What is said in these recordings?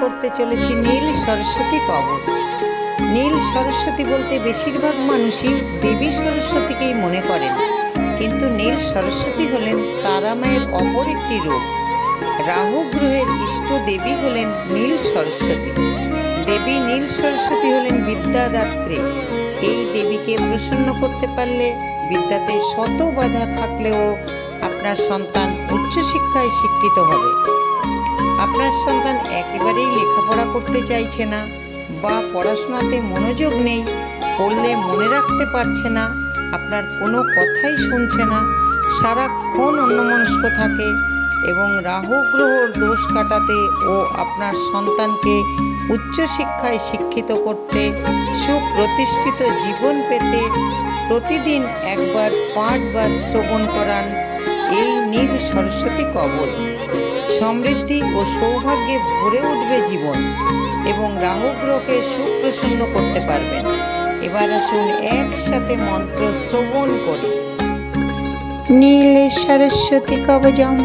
করতে চলেছি নীল সরস্বতী কবচ। নীল সরস্বতী বলতে বেশিরভাগ মানুষই দেবী সরস্বতীকেই মনে করেন। কিন্তু নীল সরস্বতী হলেন তারা মায়ের অপর একটি রূপ। রাহু গ্রহের ইষ্ট দেবী হলেন নীল সরস্বতী। দেবী নীল সরস্বতী হলেন বিদ্যাদাত্রী। এই দেবীকে প্রসন্ন করতে পারলে বিদ্যাতে শত বাধা থাকলেও আপনার সন্তান উচ্চশিক্ষায় শিক্ষিত হবে। আপনার সন্তান একেবারেই লেখাপড়া করতে চাইছে না বা পড়াশোনাতে মনোযোগ নেই পড়লে মনে রাখতে পারছে না, আপনার কোনো কথাই শুনছে না, সারাক্ষণ অন্যমনস্ক থাকে এবং রাহু গ্রহর দোষ কাটাতে ও আপনার সন্তানকে উচ্চশিক্ষায় শিক্ষিত করতে, সুপ্রতিষ্ঠিত জীবন পেতে প্রতিদিন একবার পাঠ বা শ্রবণ করান এই নীল সরস্বতী কবচ। সমৃদ্ধি ও সৌভাগ্যে ভরে উঠবে জীবন এবং রাহু গ্রহকে সুপ্রসন্ন করতে পারবেন এবার আসুন একসাথে মন্ত্র শ্রবণ করি। নীল সরস্বতী কবজম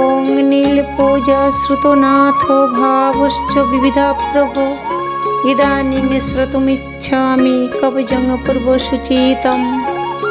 ওং নীল পূজা শ্রুতনাথ ভাবশ্চ বিবিধা প্রভো, ইদানীং শ্রোতুমিচ্ছামি কবজং পূর্বসূচিতম।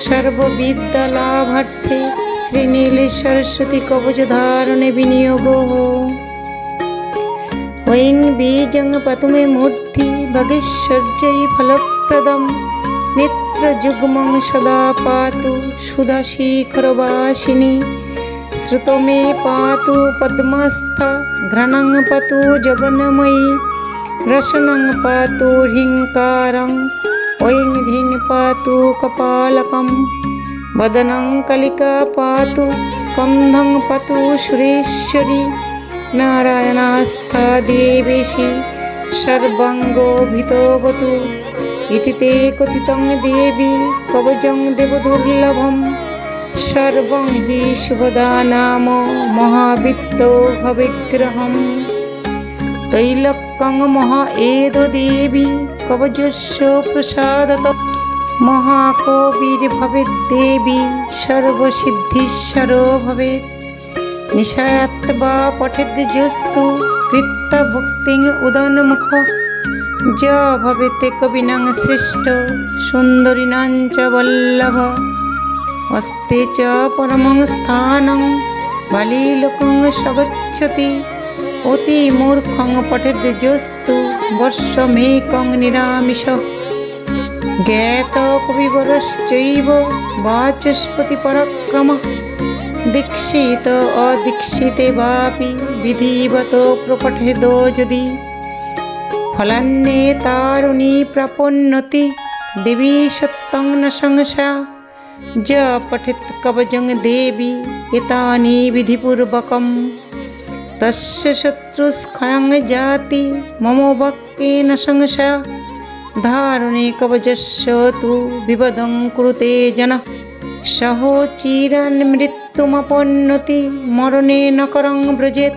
সর্ববিদ্যা লাভার্থে শ্রীনীল সরস্বতী কবচ ধারণে বিনিয়োগ ঐং বীজং পতমে মূর্তি ভগেশ্বর্যই ফলপ্রদম। নেত্র নেত্রযুগ্মং সদা পাতু সুধা শিখরবাসিনী শ্রুত মে পাতু পদ্মস্থা ঘ্রণং পাতু জগন্ময়ী রসনং পাতু হিংকারং ঐং হ্রিং পাতু কপালকম বদনং কলিকা পাতু স্কন্ধং পাতু সুরেশ্বরী নারায়ণাস্থা দেবেশী সর্বাঙ্গোভিতবতু ইতি তে কথিতং দেবী কবজং দেবদুর্লভম সর্বং হি শুভদা নাম মহাবিত্ত ভবিগ্রহম তৈলক্কং মহা এদ দেবী কবজস্য প্রসাদত। মহাকবির ভবে দেবী সর্বসিদ্ধিশ্বর ভবে নিশায়াত্বা পঠেদ জস্তু কৃত্তা ভক্তিং উদনমুখ। যা ভবেতে কবিনাং সৃষ্ট সুন্দরিণাং চ বল্লভ। অস্তে চ পরম স্থান। বালি লোক সগচ্ছতি অতি মূর্খং পঠে দ্বিজস্তু পঠেদ্যজস্তু বর্ষমেকং নিরামিষ। জ্ঞাত কবিবরশ্চৈব বাচস্পতি পরাক্রম দীক্ষিত অদীক্ষিতে বাপি বিধিবত প্রপঠে দো যদি। ফলান্নে তারুণী প্রাপন্নতি, দেবী সত্যং ন সংসা য পঠিত কবজং দেবী, এতানি বিধিপূর্বকম। তস্য শত্রুস্খয়ং জাতি মম বাক্যেন সংসা ধারণে কবচস্য তু বিবদং কুরুতে জন সহচিরান মৃত্যুমপন্নতি মরণে নকরং ব্রজেত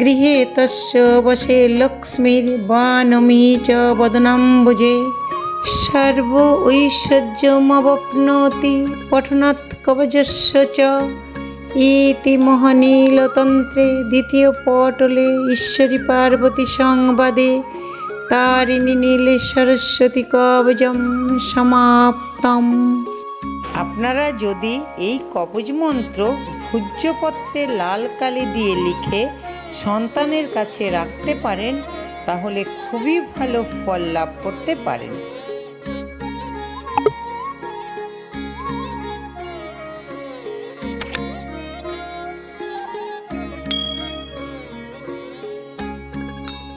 গৃহে তস্য বসে লক্ষ্মীর বানমী চ বদনাম বুঝে সর্ব ঐশ্বর্যমবপ্নতি পঠনাৎ কবজস্য চ ইতি মহানীলতন্ত্রে দ্বিতীয় পটলে ঈশ্বরী পার্বতী সংবাদে তারিণী নীল সরস্বতী কবজম সমাপ্তম। আপনারা যদি এই কবজ মন্ত্র ভূজ্যপত্রে লাল কালি দিয়ে লিখে সন্তানের কাছে রাখতে পারেন, তাহলে খুবই ভালো ফল লাভ করতে পারেন।